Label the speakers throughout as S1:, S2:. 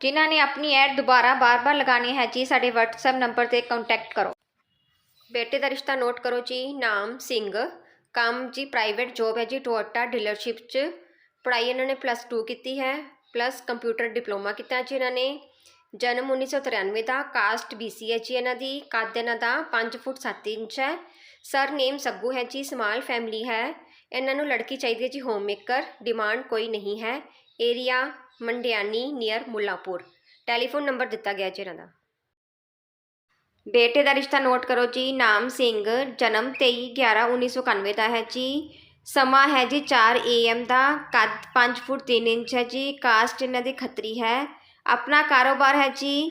S1: ਜਿਨ੍ਹਾਂ ਨੇ ਆਪਣੀ ਐਡ ਦੁਬਾਰਾ ਬਾਰ-ਬਾਰ ਲਗਾਉਣੀ ਹੈ ਜੀ, ਸਾਡੇ WhatsApp ਨੰਬਰ ਤੇ ਕੰਟੈਕਟ ਕਰੋ। ਬੇਟੇ ਦਾ ਰਿਸ਼ਤਾ ਨੋਟ ਕਰੋ ਜੀ, ਨਾਮ ਸਿੰਘ। ਕੰਮ ਜੀ ਪ੍ਰਾਈਵੇਟ ਜੋਬ ਹੈ ਜੀ ਟੋਇਟਾ ਡੀਲਰਸ਼ਿਪ 'ਚ। ਪੜ੍ਹਾਈ ਇਹਨਾਂ ਨੇ ਪਲੱਸ 2 ਕੀਤੀ ਹੈ ਪਲੱਸ ਕੰਪਿਊਟਰ ਡਿਪਲੋਮਾ ਕੀਤਾ ਜੀ ਇਹਨਾਂ ਨੇ। ਜਨਮ 1993 ਦਾ ਕਾਸਟ BC ਹੈ ਜੀ ਇਹਨਾਂ ਦੀ। ਕੱਦ ਇਹਨਾਂ ਦਾ 5 ਫੁੱਟ 7 ਇੰਚ ਹੈ। ਸਰ ਨੇਮ ਸੱਗੂ ਹੈ ਜੀ, ਸਮਾਲ ਫੈਮਿਲੀ ਹੈ। ਇਹਨਾਂ ਨੂੰ ਲੜਕੀ ਚਾਹੀਦੀ ਹੈ ਜੀ ਹੋਮ ਮੇਕਰ ਡਿਮਾਂਡ ਕੋਈ ਨਹੀਂ ਹੈ। Area Mandiani near Mullapur. Telephone number ਦਿੱਤਾ ਗਿਆ ਜੀ ਇਹਨਾਂ ਦਾ। ਬੇਟੇ ਦਾ ਰਿਸ਼ਤਾ ਨੋਟ ਕਰੋ ਜੀ, ਨਾਮ ਸਿੰਘ, ਜਨਮ 23 11 1991 ਦਾ ਹੈ ਜੀ। ਸਮਾਂ ਹੈ ਜੀ 4 AM ਦਾ, ਕੱਦ 5 ਫੁੱਟ 3 ਇੰਚ ਹੈ ਜੀ ਕਾਸਟ ਇਹਨਾਂ ਦੀ ਖੱਤਰੀ ਹੈ। ਆਪਣਾ ਕਾਰੋਬਾਰ ਹੈ ਜੀ,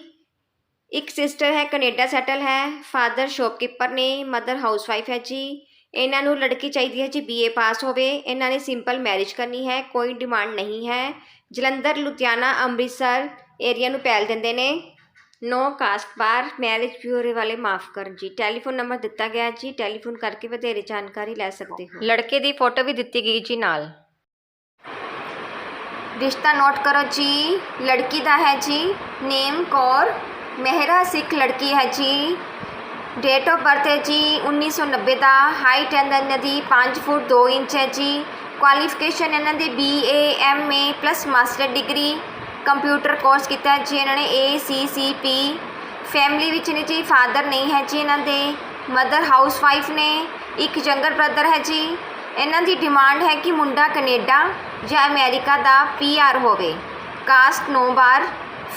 S1: ਇੱਕ ਸਿਸਟਰ ਹੈ, ਕੈਨੇਡਾ ਸੈਟਲ ਹੈ ਫਾਦਰ ਸ਼ੌਪਕੀਪਰ ਨੇ ਮਦਰ ਹਾਊਸਵਾਈਫ ਹੈ ਜੀ। ਇਹਨਾਂ ਨੂੰ ਲੜਕੀ ਚਾਹੀਦੀ ਹੈ ਜੀ BA ਪਾਸ ਹੋਵੇ, ਇਹਨਾਂ ਨੇ ਸਿੰਪਲ ਮੈਰਿਜ ਕਰਨੀ ਹੈ, ਕੋਈ ਡਿਮਾਂਡ ਨਹੀਂ ਹੈ। ਜਲੰਧਰ ਲੁਧਿਆਣਾ ਅੰਮ੍ਰਿਤਸਰ ਏਰੀਆ ਨੂੰ ਪਹਿਲ ਦਿੰਦੇ ਨੇ। No caste bar marriage bureau ਵਾਲੇ ਮਾਫ ਕਰਨ ਜੀ। ਟੈਲੀਫੋਨ ਨੰਬਰ ਦਿੱਤਾ ਗਿਆ ਜੀ। ਟੈਲੀਫੋਨ ਕਰਕੇ ਵਧੇਰੇ ਜਾਣਕਾਰੀ ਲੈ ਸਕਦੇ ਹੋ। ਲੜਕੇ ਦੀ ਫੋਟੋ ਵੀ ਦਿੱਤੀ ਗਈ ਜੀ ਨਾਲ। ਰਿਸ਼ਤਾ ਨੋਟ ਕਰੋ ਜੀ। ਲੜਕੀ ਦਾ ਹੈ ਜੀ। ਨੇਮ ਕੌਰ। ਮਹਿਰਾ ਸਿੱਖ ਲੜਕੀ ਹੈ ਜੀ। ਡੇਟ ਆਫ ਬਰਥ ਹੈ ਜੀ। 1990 ਦਾ। ਹਾਈਟ ਇਹਨਾਂ ਦੀ 5 ਫੁੱਟ 2 ਇੰਚ ਹੈ ਜੀ। ਕੁਆਲੀਫਿਕੇਸ਼ਨ ਇਹਨਾਂ ਦੀ BA MA plus master degree computer course ਕੀਤਾ ਜੀ ਇਹਨਾਂ ਨੇ ACCP ਫੈਮਿਲੀ ਵਿੱਚ ਨੇ ਜੀ ਫਾਦਰ ਨਹੀਂ ਹੈ ਜੀ ਇਹਨਾਂ ਦੇ ਮਦਰ ਹਾਊਸ ਵਾਈਫ ਨੇ, ਇੱਕ ਯੰਗਰ ਬ੍ਰਦਰ ਹੈ ਜੀ। ਇਹਨਾਂ ਦੀ ਡਿਮਾਂਡ ਹੈ ਕਿ ਮੁੰਡਾ ਕੈਨੇਡਾ ਜਾਂ ਅਮਰੀਕਾ ਦਾ PR ਹੋਵੇ। ਕਾਸਟ ਨੋ ਬਾਰ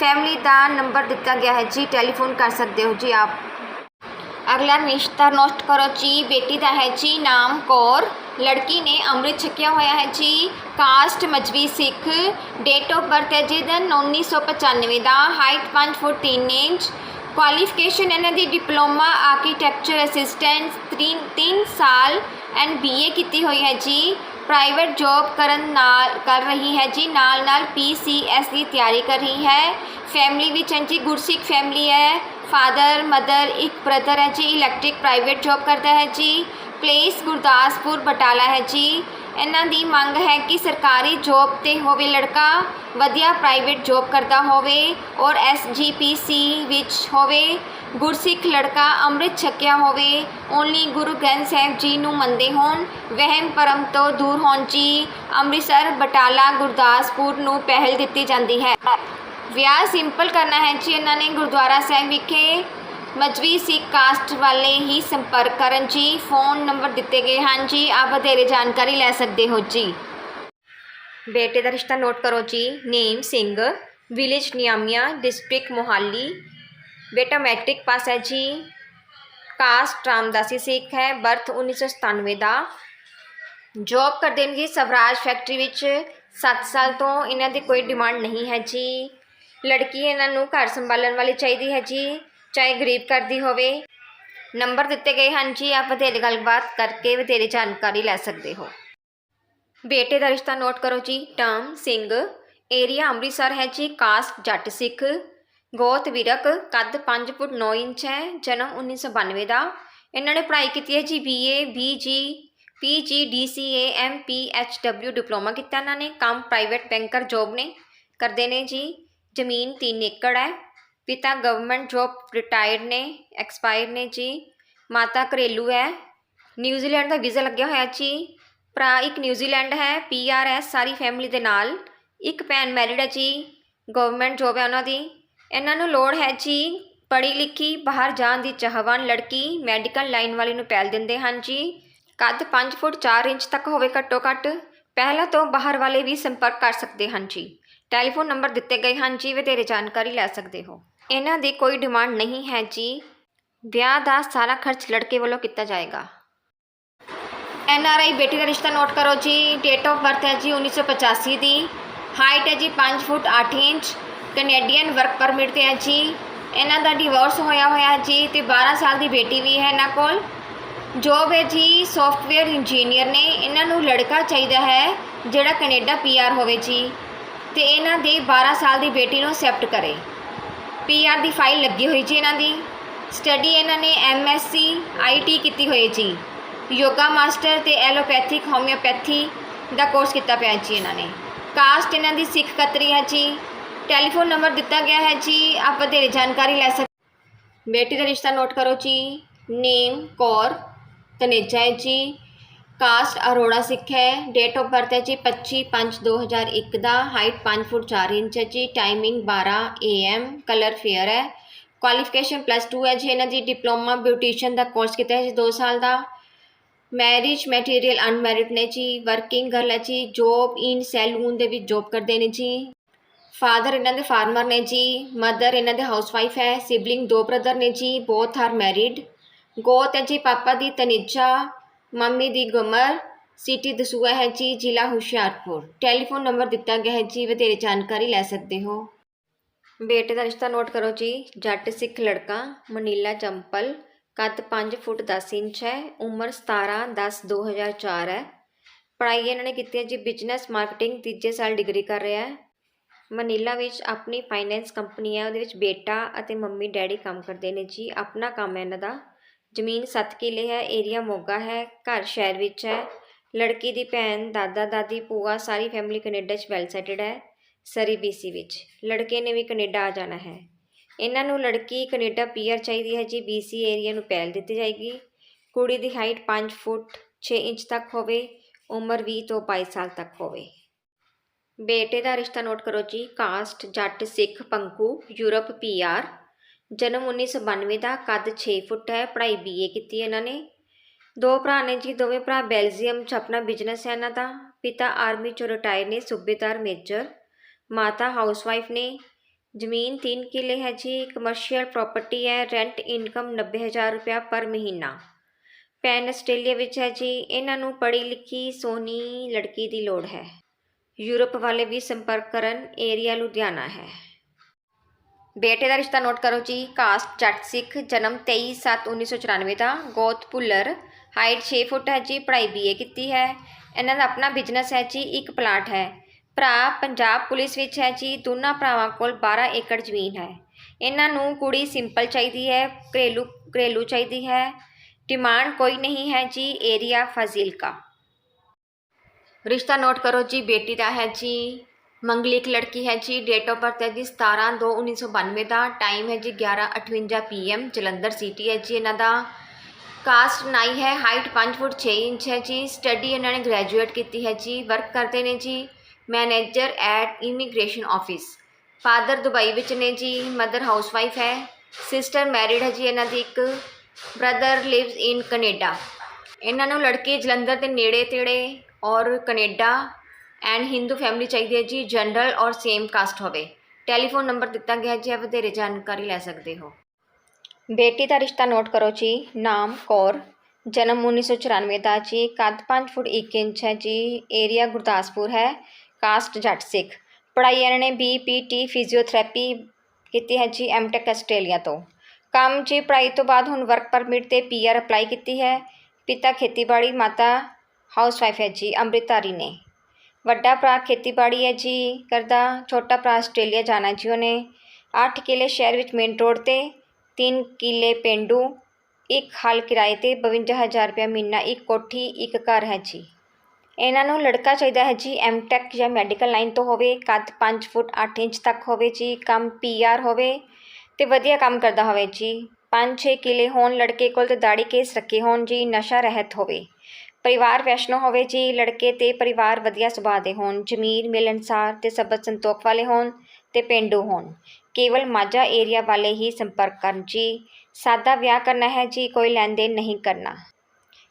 S1: ਫੈਮਿਲੀ ਦਾ ਨੰਬਰ ਦਿੱਤਾ ਗਿਆ ਹੈ ਜੀ ਟੈਲੀਫੋਨ ਕਰ ਸਕਦੇ ਹੋ ਜੀ ਆਪ। ਅਗਲਾ ਰਿਸ਼ਤਾ ਨੋਟ ਕਰੋ ਜੀ, ਬੇਟੀ ਦਾ ਹੈ ਜੀ, ਨਾਮ ਕੌਰ। ਲੜਕੀ ਨੇ ਅੰਮ੍ਰਿਤ ਛਕਿਆ ਹੋਇਆ ਹੈ ਜੀ। Caste Mazhabi Sikh date of birth ਹੈ ਜੀ ਦਾ 1995 ਦਾ ਹਾਈਟ 5 ਫੁੱਟ 3 ਇੰਚ। ਕੁਆਲੀਫਿਕੇਸ਼ਨ ਇਹਨਾਂ ਦੀ ਡਿਪਲੋਮਾ ਆਰਕੀਟੈਕਚਰ ਅਸਿਸਟੈਂਟ 3 ਸਾਲ ਐਂਡ ਬੀਏ ਕੀਤੀ ਹੋਈ ਹੈ ਜੀ। ਪ੍ਰਾਈਵੇਟ ਜੌਬ ਕਰਨ ਨਾਲ, ਕਰ ਰਹੀ ਹੈ ਜੀ, ਨਾਲ ਨਾਲ ਪੀਸੀਐਸ ਦੀ ਤਿਆਰੀ ਕਰ ਰਹੀ ਹੈ। ਫੈਮਿਲੀ ਵਿੱਚ ਜੀ, ਗੁਰਸਿੱਖ ਫੈਮਿਲੀ ਹੈ। ਫਾਦਰ ਮਦਰ ਇੱਕ ਬ੍ਰਦਰ ਹੈ ਜੀ ਇਲੈਕਟ੍ਰਿਕ ਪ੍ਰਾਈਵੇਟ ਜੌਬ ਕਰਦਾ ਹੈ ਜੀ। ਪਲੇਸ ਗੁਰਦਾਸਪੁਰ ਬਟਾਲਾ ਹੈ ਜੀ। ਇਹਨਾਂ ਦੀ ਮੰਗ ਹੈ ਕਿ ਸਰਕਾਰੀ ਜੋਬ ਤੇ ਹੋਵੇ ਲੜਕਾ, ਵਧੀਆ ਪ੍ਰਾਈਵੇਟ ਜੋਬ ਕਰਦਾ ਹੋਵੇ ਔਰ ਐਸਜੀਪੀਸੀ ਵਿੱਚ ਹੋਵੇ, ਗੁਰਸਿੱਖ ਲੜਕਾ ਅੰਮ੍ਰਿਤ ਛਕਿਆ ਹੋਵੇ ਓਨਲੀ ਗੁਰੂ ਗ੍ਰੰਥ ਸਾਹਿਬ ਜੀ ਨੂੰ ਮੰਨਦੇ ਹੋਣ। ਵਹਿਮ ਪਰਮ ਤੋਂ ਦੂਰ ਹੋਣ ਜੀ, ਅੰਮ੍ਰਿਤਸਰ ਬਟਾਲਾ ਗੁਰਦਾਸਪੁਰ ਨੂੰ ਪਹਿਲ ਦਿੱਤੀ ਜਾਂਦੀ ਹੈ। ਵਿਆਹ ਸਿੰਪਲ ਕਰਨਾ ਹੈ ਜੀ ਇਹਨਾਂ ਨੇ ਗੁਰਦੁਆਰਾ ਸਾਹਿਬ ਵਿਖੇ। ਮਜਬੀ ਸਿੱਖ ਕਾਸਟ ਵਾਲੇ ਹੀ ਸੰਪਰਕ ਕਰਨ ਜੀ। ਫੋਨ ਨੰਬਰ ਦਿੱਤੇ ਗਏ ਹਨ ਜੀ। ਆਪ ਵਧੇਰੇ ਜਾਣਕਾਰੀ ਲੈ ਸਕਦੇ ਹੋ ਜੀ। ਬੇਟੇ ਦਾ ਰਿਸ਼ਤਾ ਨੋਟ ਕਰੋ ਜੀ। Name Singh village Niamia district Mohali. ਬੇਟਾ ਮੈਟ੍ਰਿਕ ਪਾਸ ਹੈ ਜੀ। ਕਾਸਟ ਰਾਮਦਾਸੀ ਸਿੱਖ ਹੈ। ਬਰਥ 1997 ਦਾ। ਜੌਬ ਕਰਦੇ ਨੇ ਜੀ ਸਵਰਾਜ ਫੈਕਟਰੀ ਵਿੱਚ। 7 ਸਾਲ ਤੋਂ ਇਹਨਾਂ ਦੀ ਕੋਈ ਡਿਮਾਂਡ ਨਹੀਂ ਹੈ ਜੀ। ਲੜਕੀ ਇਹਨਾਂ ਨੂੰ ਘਰ ਸੰਭਾਲਣ ਵਾਲੀ ਚਾਹੀਦੀ ਹੈ ਜੀ। ਚਾਹੇ ਗਰੀਬ ਘਰ ਦੀ ਹੋਵੇ, ਨੰਬਰ ਦਿੱਤੇ ਗਏ ਹਨ ਜੀ, ਆਪ ਵਧੇਰੇ ਗੱਲਬਾਤ ਕਰਕੇ ਵਧੇਰੇ ਜਾਣਕਾਰੀ ਲੈ ਸਕਦੇ ਹੋ। ਬੇਟੇ ਦਾ ਰਿਸ਼ਤਾ ਨੋਟ ਕਰੋ ਜੀ ਟਰਮ ਸਿੰਘ, ਏਰੀਆ ਅੰਮ੍ਰਿਤਸਰ ਹੈ ਜੀ, ਕਾਸਟ ਜੱਟ ਸਿੱਖ, ਗੋਤ ਵਿਰਕ, ਕੱਦ 5 ਫੁੱਟ 9 ਇੰਚ ਹੈ, ਜਨਮ 1992 ਦਾ। ਇਹਨਾਂ ਨੇ ਪੜ੍ਹਾਈ ਕੀਤੀ ਹੈ ਜੀ BA BG PG DCA MPHW diploma ਕੀਤਾ ਇਹਨਾਂ ਨੇ। ਕੰਮ ਪ੍ਰਾਈਵੇਟ ਬੈਂਕਰ ਜੌਬ ਨੇ, ਕਰਦੇ ਨੇ ਜੀ, ਜ਼ਮੀਨ 3 ਏਕੜ ਹੈ। ਪਿਤਾ ਗਵਰਨਮੈਂਟ ਜੋਬ ਰਿਟਾਇਰਡ ਨੇ ਐਕਸਪਾਇਰ ਨੇ ਜੀ। ਮਾਤਾ ਘਰੇਲੂ ਹੈ। ਨਿਊਜ਼ੀਲੈਂਡ ਦਾ ਵੀਜ਼ਾ ਲੱਗਿਆ ਹੋਇਆ ਜੀ। ਭਰਾ ਇੱਕ ਨਿਊਜ਼ੀਲੈਂਡ ਹੈ ਪੀਆਰ ਹੈ ਸਾਰੀ ਫੈਮਿਲੀ ਦੇ ਨਾਲ। ਇੱਕ ਭੈਣ ਮੈਰਿਡ ਹੈ ਜੀ ਗਵਰਨਮੈਂਟ ਜੋਬ ਹੈ ਉਹਨਾਂ ਦੀ। ਇਹਨਾਂ ਨੂੰ ਲੋੜ ਹੈ ਜੀ, ਪੜ੍ਹੀ ਲਿਖੀ, ਬਾਹਰ ਜਾਣ ਦੀ ਚਾਹਵਾਨ ਲੜਕੀ ਮੈਡੀਕਲ ਲਾਈਨ ਵਾਲੀ ਨੂੰ ਪਹਿਲ ਦਿੰਦੇ ਹਨ ਜੀ। ਕੱਦ 5 ਫੁੱਟ 4 ਇੰਚ ਤੱਕ ਹੋਵੇ ਘੱਟੋ ਘੱਟ, ਪਹਿਲਾਂ ਤੋਂ ਬਾਹਰ ਵਾਲੇ ਵੀ ਸੰਪਰਕ ਕਰ ਸਕਦੇ ਹਨ ਜੀ। ਟੈਲੀਫੋਨ ਨੰਬਰ ਦਿੱਤੇ ਗਏ ਹਨ ਜੀ ਵਧੇਰੇ ਜਾਣਕਾਰੀ ਲੈ ਸਕਦੇ ਹੋ। ਇਹਨਾਂ ਦੀ ਕੋਈ ਡਿਮਾਂਡ ਨਹੀਂ ਹੈ ਜੀ। ਵਿਆਹ ਦਾ ਸਾਰਾ ਖਰਚ ਲੜਕੇ ਵੱਲੋਂ ਕੀਤਾ ਜਾਏਗਾ। ਐਨ ਆਰ ਆਈ ਬੇਟੀ ਦਾ ਰਿਸ਼ਤਾ ਨੋਟ ਕਰੋ ਜੀ। ਡੇਟ ਆਫ ਬਰਥ ਹੈ ਜੀ 1985 ਦੀ। ਹਾਈਟ ਹੈ ਜੀ 5 foot 8 inch. Canadian work permit ਤੇ ਹੈ ਜੀ। ਇਹਨਾਂ ਦਾ ਡਿਵੋਰਸ ਹੋਇਆ ਹੋਇਆ ਜੀ ਤੇ 12 ਸਾਲ ਦੀ ਬੇਟੀ ਵੀ ਹੈ ਇਹਨਾਂ ਕੋਲ। ਜੋਬ ਹੈ ਜੀ ਸੌਫਟਵੇਅਰ ਇੰਜੀਨੀਅਰ ਨੇ। ਇਹਨਾਂ ਨੂੰ ਲੜਕਾ ਚਾਹੀਦਾ ਹੈ ਜਿਹੜਾ ਕੈਨੇਡਾ ਪੀਆਰ ਹੋਵੇ ਜੀ। ਤੇ ਇਹਨਾਂ ਦੀ 12 ਸਾਲ ਦੀ ਬੇਟੀ ਨੂੰ ਅਸੈਪਟ ਕਰੇ। ਪੀਆਰ ਦੀ ਫਾਈਲ ਲੱਗੀ ਹੋਈ ਜੀ ਇਹਨਾਂ ਦੀ। ਸਟੱਡੀ ਇਹਨਾਂ ਨੇ ਐਮਐਸਸੀ ਆਈਟੀ ਕੀਤੀ ਹੋਈ ਜੀ। ਯੋਗਾ ਮਾਸਟਰ ਤੇ ਐਲੋਪੈਥਿਕ ਹੋਮਿਓਪੈਥੀ ਦਾ ਕੋਰਸ ਕੀਤਾ ਪਿਆ ਜੀ ਇਹਨਾਂ ਨੇ। ਕਾਸਟ ਇਹਨਾਂ ਦੀ ਸਿੱਖ ਕਤਰੀ ਹੈ ਜੀ। ਟੈਲੀਫੋਨ ਨੰਬਰ ਦਿੱਤਾ ਗਿਆ ਹੈ ਜੀ। ਆਪ ਵਧੇਰੇ ਜਾਣਕਾਰੀ ਲੈ ਸਕਦੇ ਬੇਟੀ ਦਾ ਰਿਸ਼ਤਾ ਨੋਟ ਕਰੋ ਜੀ। ਨੇਮ ਕੌਰ, ਤਨੇਜਾ ਹੈ ਜੀ। ਕਾਸਟ ਅਰੋੜਾ ਸਿੱਖ ਹੈ। ਡੇਟ ਆਫ ਬਰਥ ਹੈ ਜੀ 25 5 2001 ਦਾ। ਹਾਈਟ 5 ਫੁੱਟ 4 ਇੰਚ ਹੈ ਜੀ। ਟਾਈਮਿੰਗ 12 AM ਕਲਰ ਫੇਅਰ ਹੈ। ਕੁਆਲੀਫਿਕੇਸ਼ਨ ਪਲੱਸ 2 ਹੈ ਜੀ। ਇਹਨਾਂ ਦੀ ਡਿਪਲੋਮਾ ਬਿਊਟੀਸ਼ੀਅਨ ਦਾ ਕੋਰਸ ਕੀਤਾ ਹੈ ਜੀ 2 ਸਾਲ ਦਾ। ਮੈਰਿਜ ਮੈਟੀਰੀਅਲ ਅਨਮੈਰਿਡ ਨੇ ਜੀ। ਵਰਕਿੰਗ ਗਰਲ ਹੈ ਜੀ। ਜੋਬ ਇਨ ਸੈਲੂਨ ਦੇ ਵਿੱਚ ਜੋਬ ਕਰਦੇ ਨੇ ਜੀ। ਫਾਦਰ ਇਹਨਾਂ ਦੇ ਫਾਰਮਰ ਨੇ ਜੀ। ਮਦਰ ਇਹਨਾਂ ਦੇ ਹਾਊਸਵਾਈਫ ਹੈ। ਸਿਬਲਿੰਗ ਦੋ ਬ੍ਰਦਰ ਨੇ ਜੀ। ਬੋਥ ਆਰ ਮੈਰਿਡ ਗੋਤ ਹੈ ਜੀ ਪਾਪਾ ਦੀ ਤਨਿਜਾ। ਮੰਮੀ ਦੀ ਗਮਰ, ਸਿਟੀ ਦਸੂਆ ਹੈ ਜੀ, ਜ਼ਿਲ੍ਹਾ ਹੁਸ਼ਿਆਰਪੁਰ। ਟੈਲੀਫੋਨ ਨੰਬਰ ਦਿੱਤਾ ਗਿਆ ਹੈ ਜੀ ਵਧੇਰੇ ਜਾਣਕਾਰੀ ਲੈ ਸਕਦੇ ਹੋ। ਬੇਟੇ ਦਾ ਰਿਸ਼ਤਾ ਨੋਟ ਕਰੋ ਜੀ, ਜੱਟ ਸਿੱਖ ਲੜਕਾ, ਮਨੀਲਾ ਚੰਪਲ, ਕੱਦ 5 ਫੁੱਟ 10 ਇੰਚ ਹੈ, ਉਮਰ 17 10 2004 ਹੈ। ਪੜ੍ਹਾਈ ਇਹਨਾਂ ਨੇ ਕੀਤੀ ਹੈ ਜੀ ਬਿਜ਼ਨਸ ਮਾਰਕੀਟਿੰਗ ਤੀਜੇ ਸਾਲ ਡਿਗਰੀ ਕਰ ਰਿਹਾ ਹੈ। ਮਨੀਲਾ ਵਿੱਚ ਆਪਣੀ ਫਾਈਨੈਂਸ ਕੰਪਨੀ ਹੈ, ਉਹਦੇ ਵਿੱਚ ਬੇਟਾ ਅਤੇ ਮੰਮੀ ਡੈਡੀ ਕੰਮ ਕਰਦੇ ਨੇ ਜੀ, ਆਪਣਾ ਕੰਮ ਹੈ ਇਹਨਾਂ ਦਾ। ਜ਼ਮੀਨ 7 ਕਿੱਲੇ ਹੈ, ਏਰੀਆ ਮੋਗਾ ਹੈ, ਘਰ ਸ਼ਹਿਰ ਵਿੱਚ ਹੈ। ਲੜਕੀ ਦੀ ਭੈਣ, ਦਾਦਾ, ਦਾਦੀ, ਭੂਆ, ਸਾਰੀ ਫੈਮਿਲੀ ਕੈਨੇਡਾ 'ਚ ਵੈਲ ਸੈਟਡ ਹੈ, ਸਰੀ ਬੀਸੀ ਵਿੱਚ। ਲੜਕੇ ਨੇ ਵੀ ਕੈਨੇਡਾ ਆ ਜਾਣਾ ਹੈ। ਇਹਨਾਂ ਨੂੰ ਲੜਕੀ ਕੈਨੇਡਾ ਪੀਆਰ ਚਾਹੀਦੀ ਹੈ ਜੀ ਬੀਸੀ ਏਰੀਆ ਨੂੰ ਪਹਿਲ ਦਿੱਤੀ ਜਾਏਗੀ। ਕੁੜੀ ਦੀ ਹਾਈਟ 5 ਫੁੱਟ 6 ਇੰਚ ਤੱਕ ਹੋਵੇ, ਉਮਰ 20 ਤੋਂ 22 ਸਾਲ ਤੱਕ ਹੋਵੇ। ਬੇਟੇ ਦਾ ਰਿਸ਼ਤਾ ਨੋਟ ਕਰੋ ਜੀ ਕਾਸਟ ਜੱਟ, ਸਿੱਖ, ਪੰਕੂ, ਯੂਰਪ ਪੀਆਰ ਜਨਮ 1992 ਦਾ, ਕੱਦ 6 ਫੁੱਟ ਹੈ, ਪੜ੍ਹਾਈ ਬੀਏ ਕੀਤੀ ਇਹਨਾਂ ਨੇ। ਦੋ ਭਰਾ ਨੇ ਜੀ, ਦੋਵੇਂ ਭਰਾ ਬੈਲਜੀਅਮ 'ਚ ਆਪਣਾ ਬਿਜ਼ਨਸ ਹੈ ਇਹਨਾਂ ਦਾ। ਪਿਤਾ ਆਰਮੀ 'ਚੋਂ ਰਿਟਾਇਰ ਨੇ, ਸੂਬੇਦਾਰ ਮੇਜਰ ਮਾਤਾ ਹਾਊਸਵਾਈਫ ਨੇ। ਜ਼ਮੀਨ 3 ਕਿੱਲੇ ਹੈ ਜੀ ਕਮਰਸ਼ੀਅਲ ਪ੍ਰਾਪਰਟੀ ਹੈ ਰੈਂਟ ਇਨਕਮ 90000 ਰੁਪਇਆ ਪਰ ਮਹੀਨਾ। ਪੈਨ ਆਸਟ੍ਰੇਲੀਆ ਵਿੱਚ ਹੈ ਜੀ, ਇਹਨਾਂ ਨੂੰ ਪੜ੍ਹੀ ਲਿਖੀ ਸੋਹਣੀ ਲੜਕੀ ਦੀ ਲੋੜ ਹੈ। ਯੂਰਪ ਵਾਲੇ ਵੀ ਸੰਪਰਕ ਕਰਨ ਏਰੀਆ ਲੁਧਿਆਣਾ ਹੈ। ਬੇਟੇ ਦਾ ਰਿਸ਼ਤਾ ਨੋਟ ਕਰੋ ਜੀ। ਕਾਸਟ ਜੱਟ ਸਿੱਖ, ਜਨਮ 23/7/1994 ਦਾ। ਗੋਤ ਭੁੱਲਰ, ਹਾਈਟ 6 ਫੁੱਟ ਹੈ ਜੀ, ਪੜ੍ਹਾਈ ਬੀਏ ਕੀਤੀ ਹੈ। ਇਹਨਾਂ ਦਾ ਆਪਣਾ ਬਿਜ਼ਨਸ ਹੈ ਜੀ, ਇੱਕ ਪਲਾਟ ਹੈ। ਭਰਾ ਪੰਜਾਬ ਪੁਲਿਸ ਵਿੱਚ ਹੈ ਜੀ, ਦੋਨਾਂ ਭਰਾਵਾਂ ਕੋਲ 12 ਏਕੜ ਜ਼ਮੀਨ ਹੈ। ਇਹਨਾਂ ਨੂੰ ਕੁੜੀ ਸਿੰਪਲ ਚਾਹੀਦੀ ਹੈ, ਘਰੇਲੂ ਘਰੇਲੂ ਚਾਹੀਦੀ ਹੈ। ਡਿਮਾਂਡ ਕੋਈ ਨਹੀਂ ਹੈ ਜੀ, ਏਰੀਆ ਫਾਜ਼ਿਲਕਾ। ਰਿਸ਼ਤਾ ਨੋਟ ਕਰੋ ਜੀ, ਬੇਟੀ ਦਾ ਹੈ ਜੀ। ਮੰਗਲੀ ਇੱਕ ਲੜਕੀ ਹੈ ਜੀ ਡੇਟ ਆਫ ਬਰਥ ਹੈ ਜੀ 17 2 1992 ਦਾ ਟਾਈਮ ਹੈ ਜੀ 11:58 ਪੀਐਮ ਜਲੰਧਰ ਸਿਟੀ ਹੈ ਜੀ, ਇਹਨਾਂ ਦਾ ਕਾਸਟ ਨਾਈ ਹੈ ਹਾਈਟ 5 ਫੁੱਟ 6 ਇੰਚ ਹੈ ਜੀ ਸਟੱਡੀ ਇਹਨਾਂ ਨੇ ਗ੍ਰੈਜੂਏਟ ਕੀਤੀ ਹੈ ਜੀ ਵਰਕ ਕਰਦੇ ਨੇ ਜੀ manager at immigration office father Dubai ਵਿੱਚ ਨੇ ਜੀ ਮਦਰ ਹਾਊਸਵਾਈਫ ਹੈ ਸਿਸਟਰ ਮੈਰਿਡ ਹੈ ਜੀ ਇਹਨਾਂ ਦੀ ਇੱਕ ਬ੍ਰਦਰ ਲਿਵਸ ਇਨ ਕੈਨੇਡਾ ਇਹਨਾਂ ਨੂੰ ਲੜਕੇ ਜਲੰਧਰ ਦੇ ਨੇੜੇ ਤੇੜੇ ਔਰ ਕੈਨੇਡਾ ਐਂਡ ਹਿੰਦੂ ਫੈਮਿਲੀ ਚਾਹੀਦੀ ਹੈ ਜੀ ਜਨਰਲ ਔਰ ਸੇਮ ਕਾਸਟ ਹੋਵੇ ਟੈਲੀਫੋਨ ਨੰਬਰ ਦਿੱਤਾ ਗਿਆ ਜੀ ਆਪ ਵਧੇਰੇ ਜਾਣਕਾਰੀ ਲੈ ਸਕਦੇ ਹੋ ਬੇਟੀ ਦਾ ਰਿਸ਼ਤਾ ਨੋਟ ਕਰੋ ਜੀ ਨਾਮ ਕੌਰ ਜਨਮ 1994 ਦਾ ਜੀ ਕੱਦ 5 ਫੁੱਟ 1 ਇੰਚ ਹੈ ਜੀ ਏਰੀਆ ਗੁਰਦਾਸਪੁਰ ਹੈ ਕਾਸਟ ਜੱਟ ਸਿੱਖ ਪੜ੍ਹਾਈ ਇਹਨਾਂ ਨੇ ਬੀਪੀਟੀ ਫਿਜ਼ੀਓਥੈਰੇਪੀ ਕੀਤੀ ਹੈ ਜੀ ਐਮਟੈਕ ਆਸਟ੍ਰੇਲੀਆ ਤੋਂ ਕੰਮ ਜੀ ਪੜ੍ਹਾਈ ਤੋਂ ਬਾਅਦ ਹੁਣ ਵਰਕ ਪਰਮਿਟ ਤੇ ਪੀਆਰ ਅਪਲਾਈ ਕੀਤੀ ਹੈ ਪਿਤਾ ਖੇਤੀਬਾੜੀ ਮਾਤਾ ਹਾਊਸਵਾਈਫ ਹੈ ਜੀ ਅੰਮ੍ਰਿਤਧਾਰੀ ਨੇ ਵੱਡਾ ਭਰਾ ਖੇਤੀਬਾੜੀ ਹੈ ਜੀ ਕਰਦਾ, ਛੋਟਾ ਭਰਾ ਆਸਟ੍ਰੇਲੀਆ ਜਾਣਾ ਜੀ ਉਹਨੇ। 8 ਕਿੱਲੇ ਸ਼ਹਿਰ ਵਿੱਚ ਮੇਨ ਰੋਡ ਤੇ 3 ਕਿੱਲੇ ਪਿੰਡੂ, ਇੱਕ ਹਲ ਕਿਰਾਏ ਤੇ 52000 ਰੁਪਏ ਮਹੀਨਾ, ਇੱਕ ਕੋਠੀ, ਇੱਕ ਘਰ ਹੈ ਜੀ। ਇਹਨਾਂ ਨੂੰ ਲੜਕਾ ਚਾਹੀਦਾ ਹੈ ਜੀ ਐਮਟੈਕ ਜਾਂ ਮੈਡੀਕਲ ਲਾਈਨ ਤੋਂ ਹੋਵੇ, ਕੱਦ 5 ਫੁੱਟ 8 ਇੰਚ ਤੱਕ ਹੋਵੇ ਜੀ, ਕੰਮ ਪੀਆਰ ਹੋਵੇ ਤੇ ਵਧੀਆ ਕੰਮ ਕਰਦਾ ਹੋਵੇ ਜੀ। 5-6 ਕਿਲੇ ਹੋਣ, ਲੜਕੇ ਕੋਲ ਤੇ ਦਾੜੀ ਕੇਸ ਰੱਖੇ ਹੋਣ ਜੀ, ਨਸ਼ਾ ਰਹਿਤ ਹੋਵੇ। ਪਰਿਵਾਰ ਵੈਸ਼ਨੋ ਹੋਵੇ ਜੀ ਲੜਕੇ ਤੇ ਪਰਿਵਾਰ ਵਧੀਆ ਸੁਭਾਅ ਦੇ ਹੋਣ, ਜ਼ਮੀਰ ਮਿਲਣਸਾਰ ਤੇ ਸਬਤ ਸੰਤੋਖ ਵਾਲੇ ਹੋਣ ਤੇ ਪਿੰਡੂ ਹੋਣ। ਕੇਵਲ ਮਾਝਾ ਏਰੀਆ ਵਾਲੇ ਹੀ ਸੰਪਰਕ ਕਰਨ ਜੀ। ਸਾਦਾ ਵਿਆਹ ਕਰਨਾ ਹੈ ਜੀ, ਕੋਈ ਲੈਣ ਦੇਣ ਨਹੀਂ ਕਰਨਾ।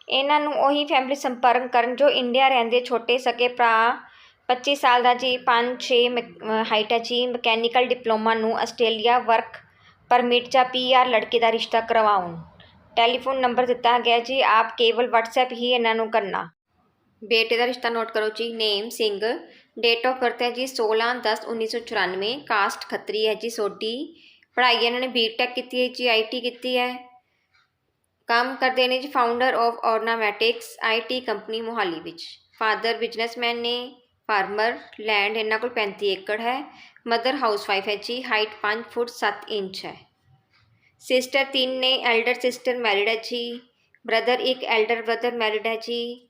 S1: ਇਹਨਾਂ ਨੂੰ ਉਹੀ ਫੈਮਿਲੀ ਸੰਪਰਕ ਕਰਨ ਜੋ ਇੰਡੀਆ ਰਹਿੰਦੇ ਛੋਟੇ ਸਕੇ ਭਰਾ। 25 ਸਾਲ ਦਾ ਜੀ 5-6 ਹਾਈਟ ਹੈ ਜੀ। ਮਕੈਨੀਕਲ ਡਿਪਲੋਮਾ ਨੂੰ ਆਸਟ੍ਰੇਲੀਆ ਵਰਕ ਪਰਮਿਟ ਜਾਂ ਪੀਆਰ ਲੜਕੇ ਦਾ ਰਿਸ਼ਤਾ ਕਰਵਾਉਣ। ਟੈਲੀਫੋਨ ਨੰਬਰ ਦਿੱਤਾ ਗਿਆ ਜੀ, ਆਪ ਕੇਵਲ WhatsApp ਹੀ ਇਹਨਾਂ ਨੂੰ ਕਰਨਾ। ਬੇਟੇ ਦਾ ਰਿਸ਼ਤਾ ਨੋਟ ਕਰੋ ਜੀ, name, Singh date of birth ਹੈ ਜੀ 16 10 1994 ਕਾਸਟ ਖੱਤਰੀ ਹੈ ਜੀ, ਸੋਢੀ। ਪੜ੍ਹਾਈ ਇਹਨਾਂ ਨੇ ਬੀਟੈਕ ਕੀਤੀ ਹੈ ਜੀ ਆਈਟੀ ਕੀਤੀ ਹੈ। ਕੰਮ ਕਰਦੇ ਨੇ ਜੀ founder of Ornamatics IT company Mohali ਵਿੱਚ। ਫਾਦਰ ਬਿਜ਼ਨਸਮੈਨ ਨੇ ਫਾਰਮਰ ਲੈਂਡ ਇਹਨਾਂ ਕੋਲ 35 ਏਕੜ ਹੈ। ਮਦਰ ਹਾਊਸਵਾਈਫ ਹੈ ਜੀ ਹਾਈਟ 5 ਫੁੱਟ 7 ਇੰਚ ਹੈ। ਸਿਸਟਰ ਤਿੰਨ ਨੇ ਐਲਡਰ ਸਿਸਟਰ ਮੈਰਿਡ ਹੈ ਜੀ ਬ੍ਰਦਰ ਇੱਕ ਐਲਡਰ ਬ੍ਰਦਰ ਮੈਰਿਡ ਹੈ ਜੀ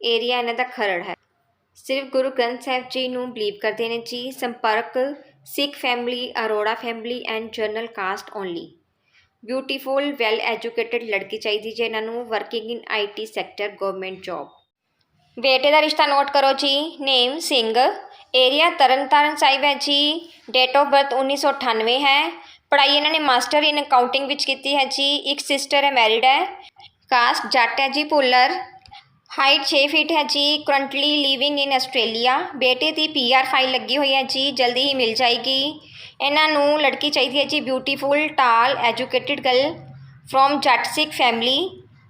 S1: ਏਰੀਆ ਇਹਨਾਂ ਦਾ ਖਰੜ ਹੈ। ਸਿਰਫ ਗੁਰੂ ਗ੍ਰੰਥ ਸਾਹਿਬ ਜੀ ਨੂੰ ਬਲੀਵ ਕਰਦੇ ਨੇ ਜੀ, ਸੰਪਰਕ, Sikh family Arora family and general caste only beautiful well educated ਲੜਕੀ ਚਾਹੀਦੀ ਜੇ ਇਹਨਾਂ ਨੂੰ working in IT sector government job ਬੇਟੇ ਦਾ ਰਿਸ਼ਤਾ ਨੋਟ ਕਰੋ ਜੀ ਨੇਮ ਸਿੰਘ। ਏਰੀਆ ਤਰਨਤਾਰਨ ਸਾਹਿਬ ਹੈ ਜੀ ਡੇਟ ਆਫ ਬਰਥ 1998 ਹੈ। ਪੜ੍ਹਾਈ ਇਹਨਾਂ ਨੇ ਮਾਸਟਰ ਇਨ ਅਕਾਊਂਟਿੰਗ ਵਿੱਚ ਕੀਤੀ ਹੈ ਜੀ। ਇੱਕ ਸਿਸਟਰ ਹੈ ਮੈਰਿਡ ਹੈ। ਕਾਸਟ ਜੱਟ ਹੈ ਜੀ ਪੁੱਲਰ ਹਾਈਟ 6 ਫੀਟ ਹੈ ਜੀ। ਕਰੰਟਲੀ ਲਿਵਿੰਗ ਇਨ ਆਸਟ੍ਰੇਲੀਆ ਬੇਟੇ ਦੀ ਪੀਆਰ ਫਾਈਲ ਲੱਗੀ ਹੋਈ ਹੈ ਜੀ। ਜਲਦੀ ਹੀ ਮਿਲ ਜਾਏਗੀ। ਇਹਨਾਂ ਨੂੰ ਲੜਕੀ ਚਾਹੀਦੀ ਹੈ ਜੀ। Beautiful tall educated girl from Jat Sikh family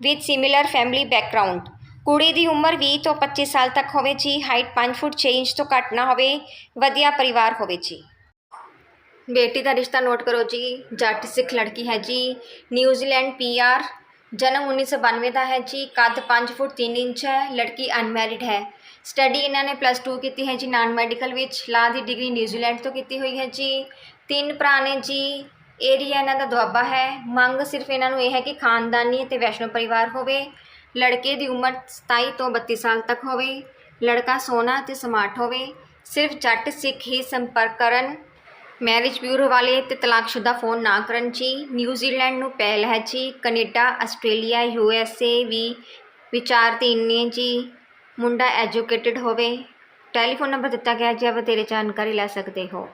S1: with similar family background ਕੁੜੀ ਦੀ ਉਮਰ 20 ਤੋਂ 25 ਸਾਲ ਤੱਕ ਹੋਵੇ ਜੀ। ਹਾਈਟ 5 ਫੁੱਟ 6 ਇੰਚ ਤੋਂ ਘੱਟ ਨਾ ਹੋਵੇ। ਵਧੀਆ ਪਰਿਵਾਰ ਹੋਵੇ ਜੀ। ਬੇਟੀ ਦਾ ਰਿਸ਼ਤਾ ਨੋਟ ਕਰੋ ਜੀ। ਜੱਟ ਸਿੱਖ ਲੜਕੀ ਹੈ ਜੀ। ਨਿਊਜ਼ੀਲੈਂਡ ਪੀਆਰ ਜਨਮ 1992 ਦਾ ਹੈ ਜੀ। ਕੱਦ 5 ਫੁੱਟ 3 ਇੰਚ ਹੈ। ਲੜਕੀ ਅਨਮੈਰਿਡ ਹੈ। ਸਟੱਡੀ ਇਹਨਾਂ ਨੇ ਪਲੱਸ 2 ਕੀਤੀ ਹੈ ਜੀ ਨਾਨ ਮੈਡੀਕਲ ਵਿੱਚ। ਲਾ ਦੀ ਡਿਗਰੀ ਨਿਊਜ਼ੀਲੈਂਡ ਤੋਂ ਕੀਤੀ ਹੋਈ ਹੈ ਜੀ। ਤਿੰਨ ਭਰਾ ਨੇ ਜੀ। ਏਰੀਆ ਇਹਨਾਂ ਦਾ ਦੁਆਬਾ ਹੈ। ਮੰਗ ਸਿਰਫ ਇਹਨਾਂ ਨੂੰ ਇਹ ਹੈ ਕਿ ਖਾਨਦਾਨੀ ਅਤੇ ਵੈਸ਼ਨੋ ਪਰਿਵਾਰ ਹੋਵੇ। ਲੜਕੇ ਦੀ ਉਮਰ 27 ਤੋਂ 32 ਸਾਲ ਤੱਕ ਹੋਵੇ। ਲੜਕਾ ਸੋਹਣਾ ਅਤੇ ਸਮਾਰਟ ਹੋਵੇ। ਸਿਰਫ ਜੱਟ ਸਿੱਖ ਹੀ ਸੰਪਰਕ ਕਰਨ ਮੈਰਿਜ ਬਿਊਰੋ ਵਾਲੇ ਤੇ ਤਲਾਕਸ਼ੁਦਾ ਫੋਨ ਨਾ ਕਰਨ ਜੀ ਨਿਊਜ਼ੀਲੈਂਡ ਨੂੰ ਪਹਿਲ ਹੈ ਜੀ Canada, Australia, U S A ਵੀ ਵਿਚਾਰਧੀਨ ਨੇ ਜੀ ਮੁੰਡਾ ਐਜੂਕੇਟਿਡ ਹੋਵੇ। ਟੈਲੀਫੋਨ ਨੰਬਰ ਦਿੱਤਾ ਗਿਆ ਜੀ ਵਧੇਰੇ ਜਾਣਕਾਰੀ ਲੈ ਸਕਦੇ ਹੋ।